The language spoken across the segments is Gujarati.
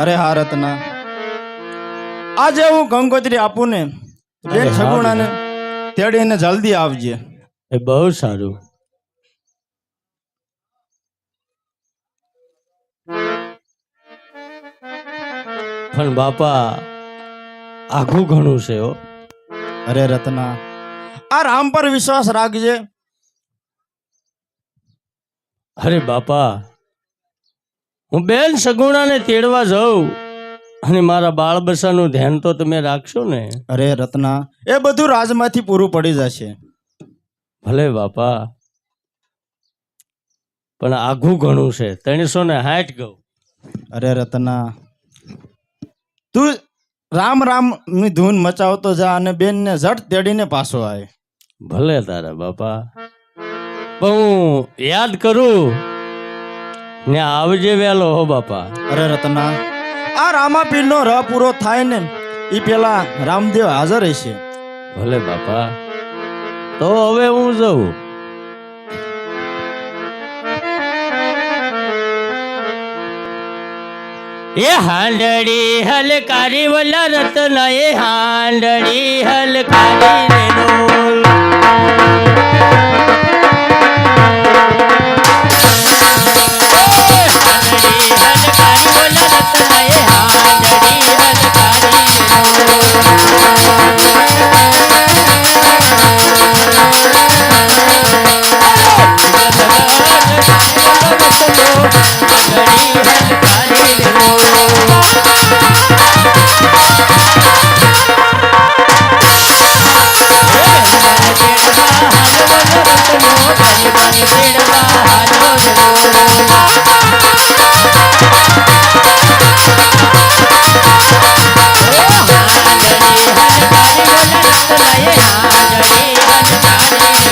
અરે હા રત્ના. આજે હું કંકોત્રી આપું ને બેન સગુણાને તેડીને જલ્દી આવજે. એ બહુ સારું. પણ બાપા આખું ઘણું છે હો. અરે રત્ના આ રામ પર વિશ્વાસ રાખજે. અરે બાપા હું બેન સગુણાને તેડવા જાઉં અને મારા બાળ બચ્ચાનું ધ્યાન તો તમે રાખશો ને? અરે રત્ના એ બધું રાજમાંથી પૂરું પડી જશે. ભલે બાપા પણ આઘું ઘણું છે. ત્રણસો ને હાઠ ગયું અરે રત્ના તું રામ રામની ધૂન મચાવતો જા અને બેન ને ઝટ તેડીને પાછો આવે ભલે તારા બાપા પણ હું યાદ કરું ને આવજે વહેલો હો બાપા. અરે રતના આ રામાપીરનો ર પૂરો થાય ને ઈ પેલા રામદેવ હાજર હશે ભલે બાપા. તો હવે હું જઉં. એ હાંડળી હલકારી વલા રતન એ હાંડળી હલકારી રે ડોલ વલા રતન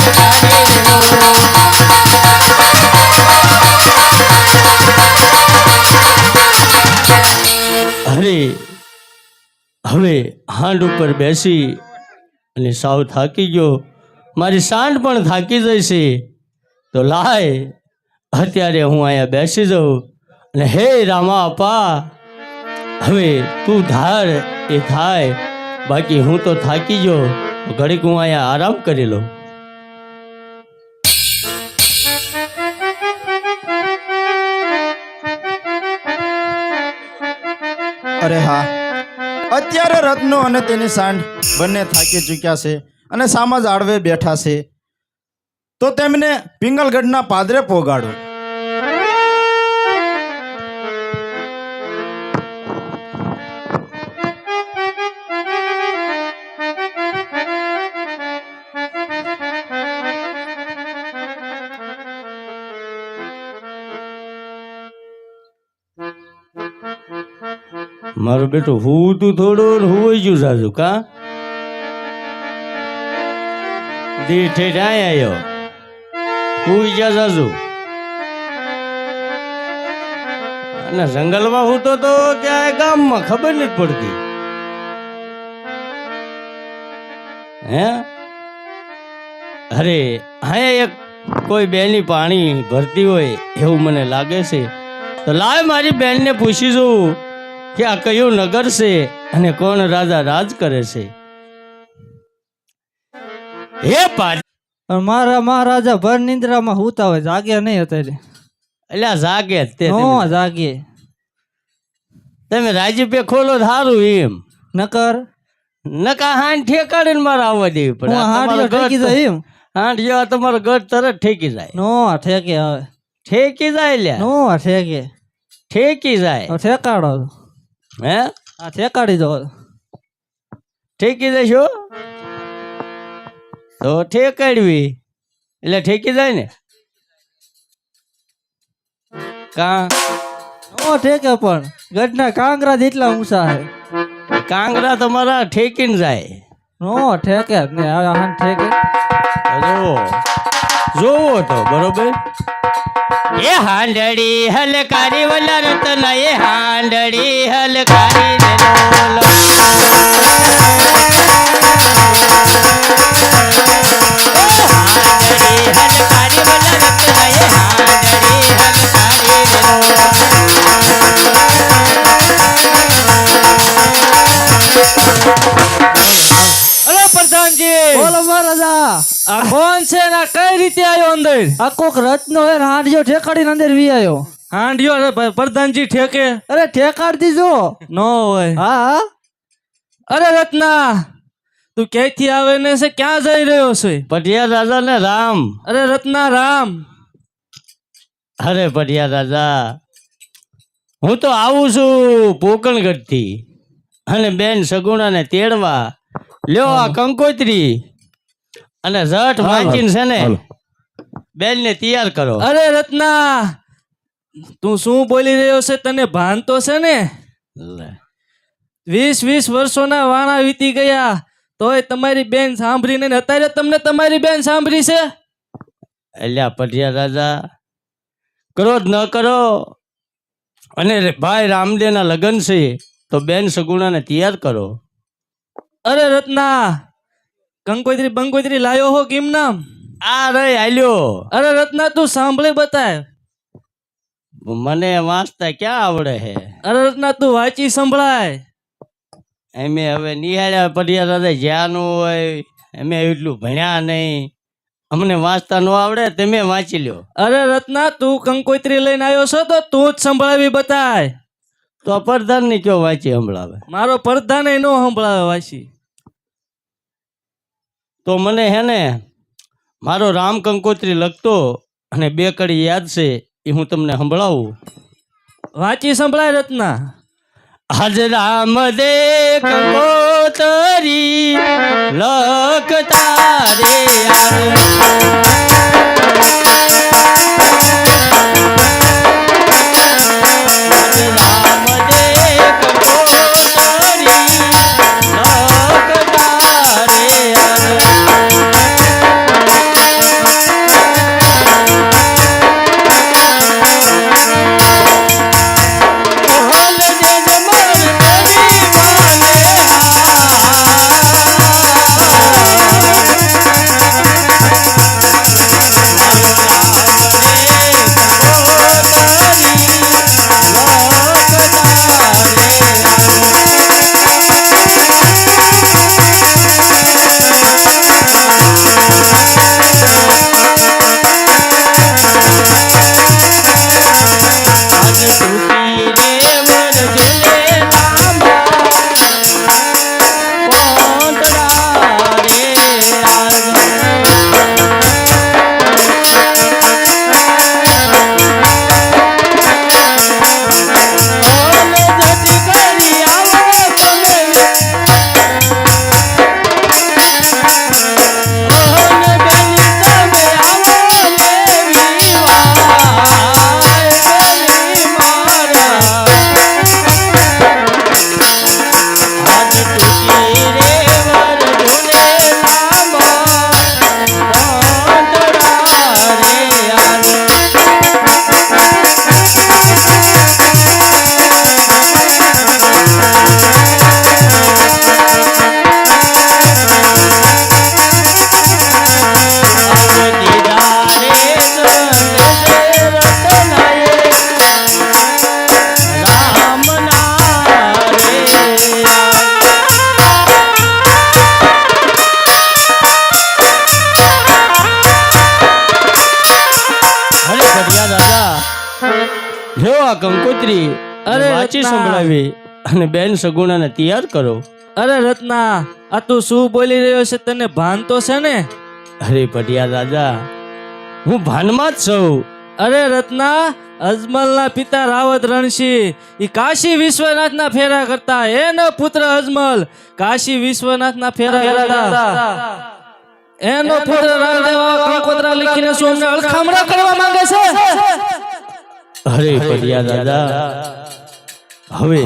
એ હાંડળી હલકારી રે ડોલ અરે હવે હાંડ ઉપર બેસી અને સાવ થાકી ગયો. મારી સાંડ પણ થાકી જશે તો લાય, અત્યારે હું અહીંયા બેસી જાઉં. અને હે રામા અપા હવે તું ધાર, એ થાય. બાકી હું તો થાકી ગયો. ઘડીક હું અહીંયા આરામ કરી લઉં. અરે હા. અત્યારે રત્નો અને તેની સાંડ બંને થાકી ચૂક્યા છે અને સામા જાળવે બેઠા છે. તો તેમને પિંગલગઢના પાદરે પોગાડો મારું બેટો, હું તું થોડો હુંય ગયું કા? દીઠે ડાય આવ્યો હું જા સાજુ અને જંગલમાં હું તો તો ક્યાંય ગામમાં ખબર નથી પડતી. હે? અરે હા એક કોઈ બેની પાણી ભરતી હોય એવું મને લાગે છે. તો લાય મારી બેનને પૂછી જોઉં. કે આ કયું નગર છે અને કોણ રાજા રાજ કરે છે? હે મારા મહારાજા ભર નિંદ્રામાં હુતા હોય જાગ્યા નહીં અત્યારે. એટલે જાગે તે જાગે. તમે રાજ્ય ખોલો સારું એમ. નકર? નકા હાંડ ઠેકાડીને મારે આવવા દેવી પડે. હું આ હાડિયો તમારો ઠેકી જાય એમ. હાંડ જેવા તમારો ગઢ તરત ઠેકી જાય. નો ઠેકે હવે. ઠેકી જાય લ્યા. નો ઠેકે. ઠેકી જાય. ઠેકાડો. હે? આ ઠેકાડી દો. ઠેકી દઈશું તો ઠેકાડવી. એટલે ઠેકી જાય ને? કા? નો ઠેકે પણ. ગઢના કાંગરા જેટલા ઊંચા છે કાંગરા તમારા ઠેકીને જાય. નો ઠેકે. ને ઠેકે. જોવો જોવો તો બરોબર? એ હાંડડી હલકારી વલા રતન એ હાંડડી હલકારી રે હલકારી આવ્યો આ કોક રત્નો હે હાંડિયો ઠેકાડીને અંદર વી આવ્યો હાંડિયો પ્રધાનજી ઠેકે. અરે ઠેકાડ દીજો નો હોય. હા હા. અરે રત્ના તું ક્યાંથી આવે ને છે ક્યાં જઈ રહ્યો છે? પટિયા દાદા ને રામ. અરે રત્ના રામ. અરે પટિયા દાદા હું તો આવું છું પોકણગઢથી. અને બેન સગુણાને તેડવા. લ્યો આ કંકોત્રી. અને ઝટ વાંચીને છે ને બેન ને તૈયાર કરો. અરે રત્ના તું શું બોલી રહ્યો છે? તને ભાન તો છે ને. વીસ વીસ વર્ષોના વાણા વીતી ગયા તોય તમારી બેન સાંભળીને ને અત્યારે તમને તમારી બેન સાંભળી છે? અલ્યા પઢિયા રાજા કરો જ ન કરો. અને ભાઈ રામદેવના લગ્ન છે તો બેન સગુણાને તૈયાર કરો. અરે રત્ના કંકોત્રી બંકોત્રી લાયો હો કેમ નામ આ રહી આલ્યો અરે રત્ના તું સાંભળી બતાય. મને વાંચતા ક્યાં આવડે હે? અરે રત્ના તું વાંચી સંભળાય. એમે હવે નિહાળ્યા પડ્યા દાદા જ્યાંનું હોય એમે એટલું ભણ્યા નહીં. અમને વાંચતા ન આવડે તમે વાંચી લ્યો. અરે રત્ના તું કંકોત્રી લઈને આવ્યો છો તો તું જ સંભળાવી બતાય. તો પરધાનની કયો વાંચી સંભળાવે? મારો પરધાન એ ન સંભળાવે વાંચી. તો મને હે ને મારો રામ કંકોત્રી લખતો અને બે કડી યાદ છે એ હું તમને સંભળાવું. વાંચી સંભળાય રત્ના. આજ રામ દે કંકોતરી લખતા રે અરે અરે વાંચી રત્ના. સંભળાવી અને બેન સગુણાને તૈયાર કરો. અરે રત્ના આ તું શું બોલી રહ્યો છે? તને ભાન તો છે ને? અરે ભડિયા દાદા હું ભાનમાં જ છું. અરે રત્ના અજમલના પિતા રાવત રણસિંહ ઈ કાશી વિશ્વનાથના ફેરા કરતા. એનો પુત્ર અજમલ કાશી વિશ્વનાથના ફેરા કરતા. એનો પુત્ર રાવદેવ આવા કંકોત્રા લીખીને શું અમને અળખામણા કરવા માંગે છે. અરે પડિયા દાદા હવે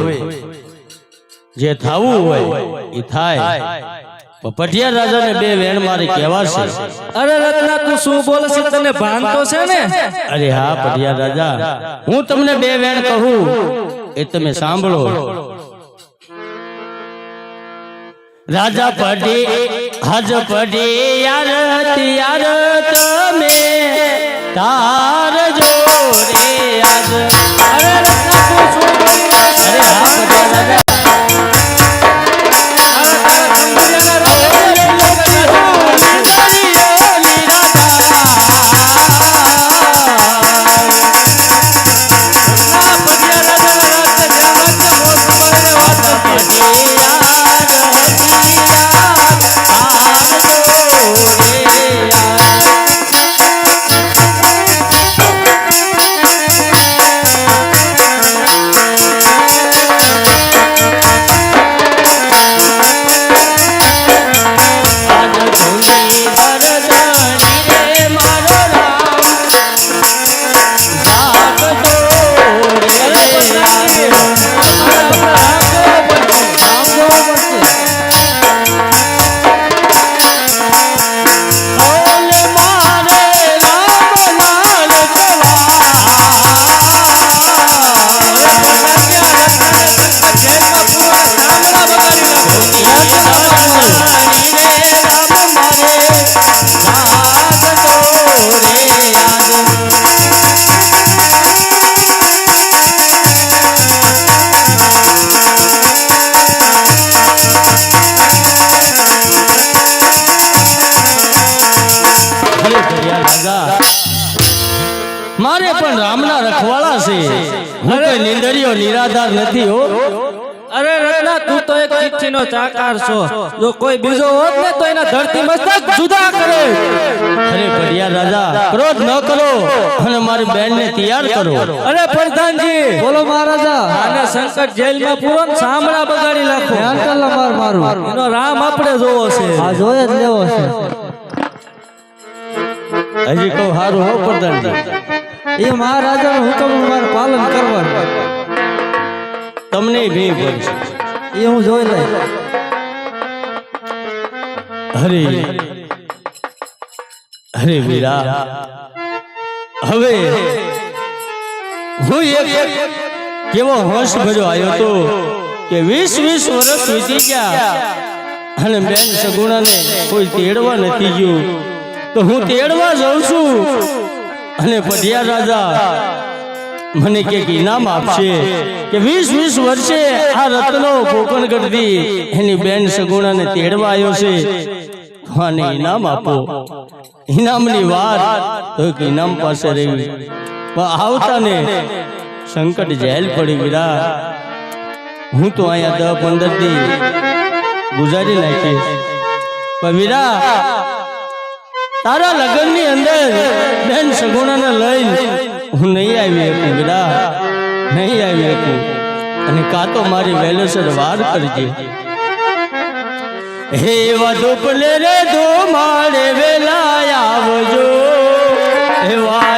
જે થવું હોય એ થાય. પટિયા રાજાને બે વેણ મારી કહેવાશે. અરે રત્ના તું શું બોલે છે? તને ભાન તો છે ને? અરે હા પટિયા રાજા. હું તમને બે વેણ કહું. એ તમે સાંભળો. રાજા પડી હજ પડી યાર યાર તમે. તાર જો રે આજ અરે મારે પણ રામના રખવાળા છે. હું કોઈ નિંદરીઓ નિરાધાર નથી હો. અરે રત્ના તું તો એક ચિઠ્ઠીનો ચાકાર છો. જો કોઈ બીજો હોત ને તો એના ધરતી મસ્તક જુદા કરે. અરે ભડિયા રાજા ક્રોધ ન કરો અને મારી બેનને તૈયાર કરો. અરે પ્રધાનજી બોલો મહારાજા. આને સંકટ જેલમાં પૂરો ને સાંભળા બગાડી નાખો. ધ્યાન કર માર મારું એનો રામ આપણે જોવો છે. આ જોયે જ લેવો છે. હજી કહું સારું હો પ્રધાનજી એ મહારાજાનો હુકમ મારે પાલન કરવાનું. તમને ભી પડશે એ હું જોઈ લઈ હરે. હરે વીરા. હવે હું એક કેવો હોશ ભર્યો આવ્યો તો કે વીસ વીસ વર્ષ વીતી ગયા અને બેન સગુણાને કોઈ તેડવા નથી ગયું. તો હું તેડવા જાઉં છું. અને પઢિયા રાજા મને કે ઇનામ આપશે કે વીસ વીસ વર્ષે આ રત્નો પોકણગઢથી એની બેન સગુણાને તેડવા આવ્યો છે. આને ઇનામ આપો. ઇનામની વાત તો ઇનામ પાસે રહી. પણ આવતા ને સંકટ જેલ પડી વિરા હું તો અહીંયા દસ પંદર દી ગુજારી નાખીશ. પણ વીરા તારા લગ્નની અંદર બેન સગુણાને લઈને હું નહીં આવી શકું વીરા નહીં આવી શકું. અને કાં તો મારી વેલેસર વાર કરજે. હે વધુ પલે રે ધો મારે વેલા આવજો. હે વા